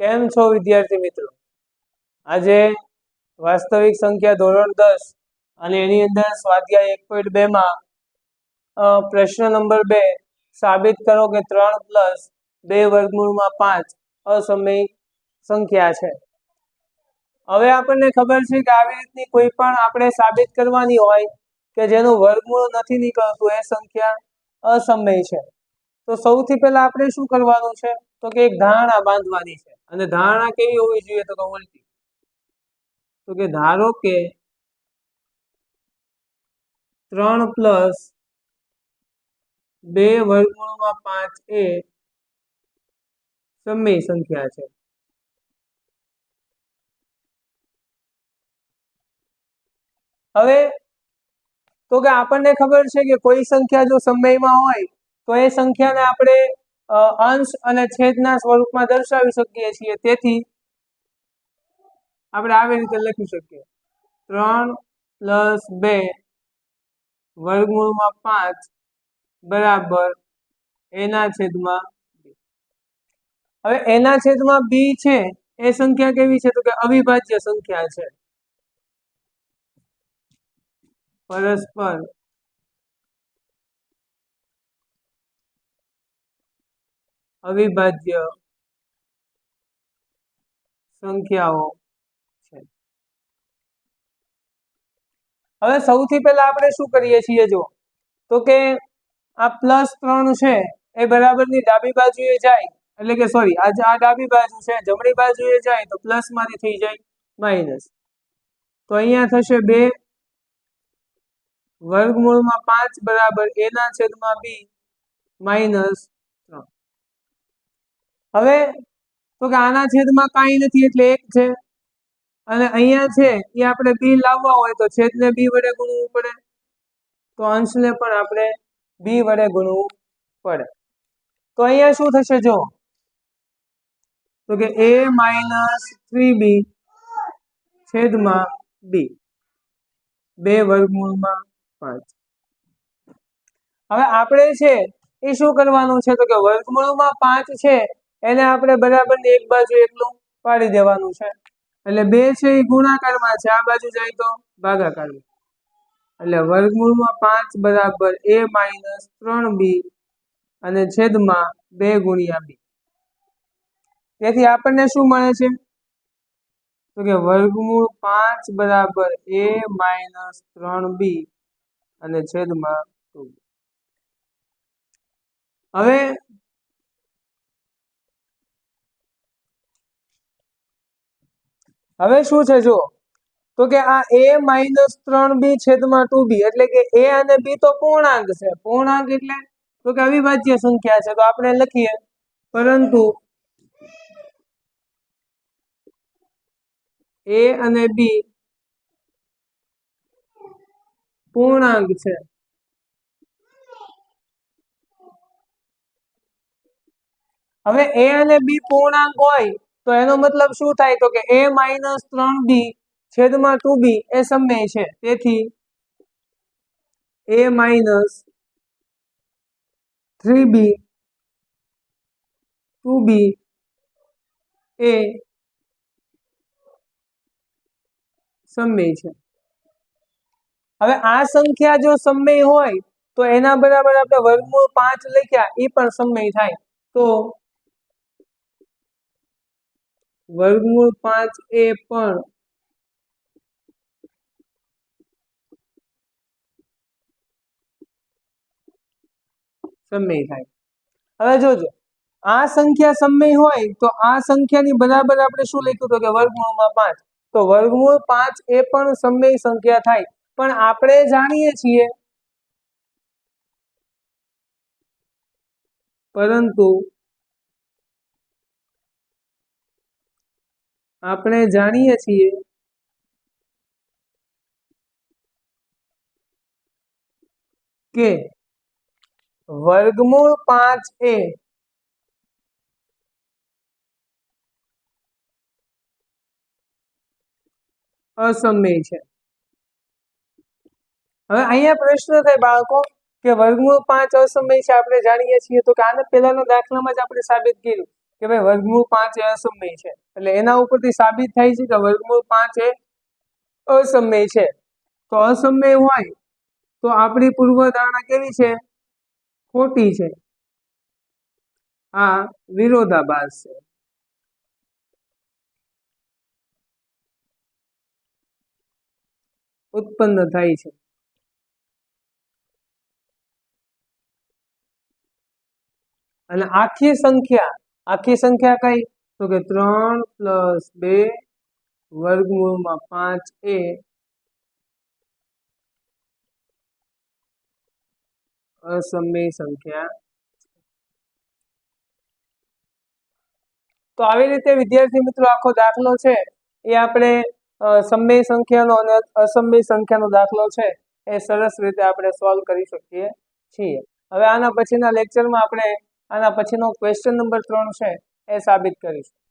કેમ છો વિદ્યાર્થી મિત્રો? આજે વાસ્તવિક સંખ્યા ધોરણ દસ અને એની અંદર સ્વાધ્યાય એક પોઈન્ટ બે માં પ્રશ્ન નંબર બે સાબિત કરો કે ત્રણ પ્લસ બે વર્ગમૂળમાં પાંચ અસમય સંખ્યા છે. હવે આપણને ખબર છે કે આવી રીતની કોઈ પણ આપણે સાબિત કરવાની હોય કે જેનું વર્ગમૂળ નથી નીકળતું, એ સંખ્યા અસમય છે. તો સૌથી પહેલા આપણે શું કરવાનું છે? તો કે એક ધારણા બાંધવાની છે. અને ધારણા કેવી હોવી જોઈએ તો કે ઉલટી? તો કે ધારો કે ત્રણ પ્લસ બે વર્ગમૂળમાં પાંચ એ સમય સંખ્યા છે. હવે તો કે આપણને ખબર છે કે કોઈ સંખ્યા જો સમયમાં હોય તો એ સંખ્યાને આપણે અંશ અને છેદના સ્વરૂપમાં દર્શાવી શકીએ છીએ. તેથી આપણે આવી રીતે લખી શકીએ. ત્રણ પ્લસ બે વર્ગમૂળમાં પાંચ બરાબર એના છેદમાં. હવે એના છેદમાં બી છે, એ સંખ્યા કેવી છે? તો કે અવિભાજ્ય સંખ્યા છે. પરસ્પર અવિભાજ્ય સંખ્યાઓ હવે સૌથી પહેલા આપણે શું કરીએ છીએ જો? તો કે આ પ્લસ ત્રણ છે, એ બરાબરની ડાબી બાજુએ જાય, એટલે કે સોરી આ આ ડાબી બાજુ છે, જમણી બાજુએ જાય, તો પ્લસમાંથી થઈ જાય માઇનસ તો અહીંયા થશે બે, વર્ગમૂળમાં પાંચ બરાબર, એના છેદમાં બી માઇનસ હવે તો કે આના છેદમાં કાંઈ નથી એટલે એક છે. અને અહીંયા છે, એ આપણે બી લાવવા હોય તો છેદને બી વડે ગુણવું પડે. તો અંશને પણ આપણે બી વડે ગુણવું પડે. તો અહીંયા શું થશે જો? તો કે એ માઇનસ થ્રી બી છેદમાં બી. બે વર્ગમૂળમાં પાંચ. હવે આપણે છે, એ શું કરવાનું છે? તો કે વર્ગમૂળમાં પાંચ છે એને આપણે બરાબર એક બાજુ એકલું પાડી દેવાનું છે. એટલે બે છે એ ગુણાકારમાં છે. આ બાજુ જાય તો ભાગાકારમાં. એટલે વર્ગમૂળમાં પાંચ બરાબર એ માઇનસ ત્રણ બી અને છેદમાં બે ગુણ્યા બી. તેથી આપણને શું મળે છે? તો કે વર્ગમૂળ પાંચ બરાબર એ માઇનસ ત્રણ બી અને છેદમાં ટુ હવે હવે શું છે જો તો કે આ એ માઇનસ ત્રણ બી છેદમાં ટુ બી એટલે કે એ અને બી તો પૂર્ણાંક છે. પૂર્ણાંક એટલે તો કે અવિભાજ્ય સંખ્યા છે, તો આપણે લખીએ. પરંતુ એ અને બી પૂર્ણાંક છે. હવે એ અને બી પૂર્ણાંક હોય તો એનો મતલબ શું થાય? તો કે એ માઇનસ ત્રણ બી છેદમાં ટુ બી એ સમય છે. તેથી A minus three B two B એ સમય છે. હવે આ સંખ્યા જો સમય હોય, તો એના બરાબર આપણે વર્ગમૂળ પાંચ લખ્યા એ પણ સમય થાય. તો વર્ગમૂળ પાંચ એ પણ સમય થાય. હવે જોજો, આ સંખ્યા સમય હોય તો આ સંખ્યાની બરાબર આપણે શું લખ્યું હતું કે વર્ગમૂળમાં પાંચ. તો વર્ગમૂળ પાંચ એ પણ સમય સંખ્યા થાય. પણ આપણે જાણીએ છીએ પરંતુ આપણે જાણીએ છીએ. કે વર્ગમૂળ પાંચ એ અસમય છે. હવે અહીંયા પ્રશ્ન થાય બાળકો કે વર્ગમૂળ પાંચ અસમય છે, આપણે જાણીએ છીએ તો કે આને પહેલાના દાખલામાં જ આપણે સાબિત કર્યું. કે ભાઈ વર્ગમૂળ પાંચ એ અસમય છે. એટલે એના ઉપરથી સાબિત થાય છે કે વર્ગમૂળ પાંચ એ અસમય છે. તો અસમય હોય તો આપણી પૂર્વધારણા કેવી છે? ખોટી છે. આ વિરોધાભાસ છે. ઉત્પન્ન થાય છે. અને આખી સંખ્યા આખી સંખ્યા કઈ? તો કે ત્રણ પ્લસ બે વર્ગમૂળમાં પાંચ એ અસમય સંખ્યા તો આવી રીતે વિદ્યાર્થી મિત્રો આખો દાખલો છે. એ આપણે સમય સંખ્યાનો અને અસમય સંખ્યાનો દાખલો છે. એ સરસ રીતે આપણે સોલ્વ કરી શકીએ છીએ. હવે આના પછીના લેક્ચરમાં આપણે આના પછીનો ક્વેશ્ચન નંબર ત્રણ છે એ સાબિત કરીશું.